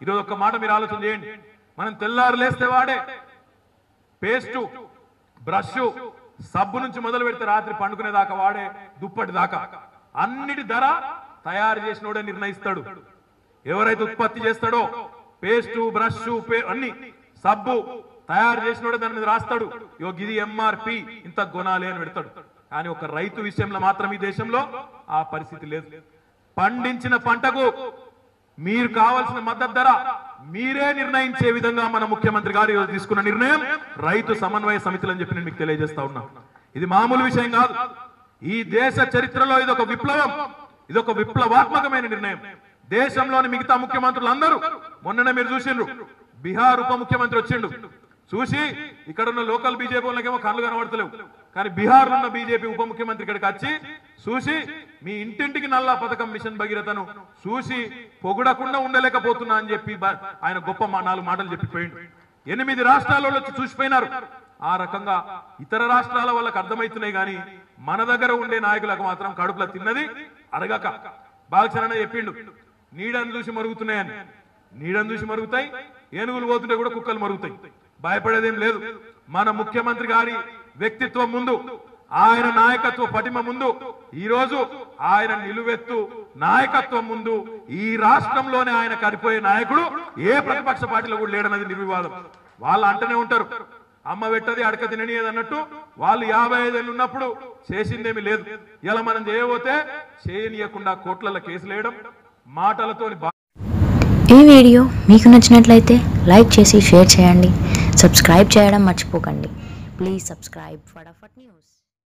ఈరోజు ఒక్క మాట మీరు ఆలోచన చేయండి. మనం తెల్లారు లేస్తే వాడే. పేస్టు బ్రష్ సబ్బు నుంచి మొదలు పెడితే రాత్రి పండుకునే దాకా వాడే దుప్పటి దాకా అన్నిటి ధర తయారు చేసినోడే నిర్ణయిస్తాడు. ఎవరైతే ఉత్పత్తి చేస్తాడో పేస్టు బ్రష్ పే అన్ని సబ్బు తయారు చేసినోడే దాని మీద రాస్తాడు. ఇగో ఇది ఎంఆర్పి ఇంత గుణాలే అని పెడతాడు. కానీ ఒక రైతు విషయంలో మాత్రం ఈ దేశంలో ఆ పరిస్థితి లేదు. పండించిన పంటకు మీరు కావాల్సిన మద్దతు ధర మీరే నిర్ణయించే విధంగా మన ముఖ్యమంత్రి గారు తీసుకున్న నిర్ణయం రైతు సమన్వయ సమితులు అని చెప్పి నేను మీకు తెలియజేస్తా ఉన్నా. ఇది మామూలు విషయం కాదు. ఈ దేశ చరిత్రలో ఇది ఒక విప్లవం ఇది ఒక విప్లవాత్మకమైన నిర్ణయం. దేశంలోని మిగతా ముఖ్యమంత్రులు అందరూ మొన్ననే మీరు చూసిండ్రు. బీహార్ ఉప ముఖ్యమంత్రి వచ్చిండు. చూసి ఇక్కడ ఉన్న లోకల్ బీజేపీ వాళ్ళకేమో కళ్ళు కనబడతలేవు. కానీ బీహార్ ఉన్న బీజేపీ ఉప ముఖ్యమంత్రి ఇక్కడికి వచ్చి చూసి మీ ఇంటింటికి నల్లా పథకం మిషన్ భగీరథను చూసి పొగడకుండా ఉండలేకపోతున్నా అని చెప్పి ఆయన గొప్ప మా నాలుగు మాటలు చెప్పిపోయిండు. ఎనిమిది రాష్ట్రాలలో వచ్చి చూసిపోయినారు. ఆ రకంగా ఇతర రాష్ట్రాల వాళ్ళకి అర్థమవుతున్నాయి కానీ మన దగ్గర ఉండే నాయకులకు మాత్రం కడుపులో తిన్నది అడగక బాలచరణ చెప్పిండు నీడని చూసి మరుగుతున్నాయని. నీడని చూసి మరుగుతాయి ఏనుగులు పోతుంటే కూడా కుక్కలు మరుగుతాయి. భయపడేదేం లేదు. మన ముఖ్యమంత్రి గారి వ్యక్తిత్వం ముందు ఆయన నాయకత్వ పటిమ ముందు ఈ రోజు ఆయన నిలువెత్తు నాయకత్వం ముందు ఈ రాష్ట్రంలోనే ఆయన కరిపోయే నాయకుడు ఏ ప్రతిపక్ష పార్టీలో కూడా లేడన్నది నిర్వివాదం. వాళ్ళు అంటనే ఉంటారు అమ్మ పెట్టది అడక తిననియదు అన్నట్టు వాళ్ళు యాభై ఐదేళ్ళు ఉన్నప్పుడు చేసిందేమీ లేదు. ఇలా మనం చేయబోతే చేయనీయకుండా కోట్లలో కేసులు వేయడం మాటలతోని ఈ వీడియో మీకు నచ్చినట్లయితే లైక్ చేసి షేర్ చేయండి. సబ్స్క్రైబ్ చేయడం మర్చిపోకండి. please subscribe for the Foot news.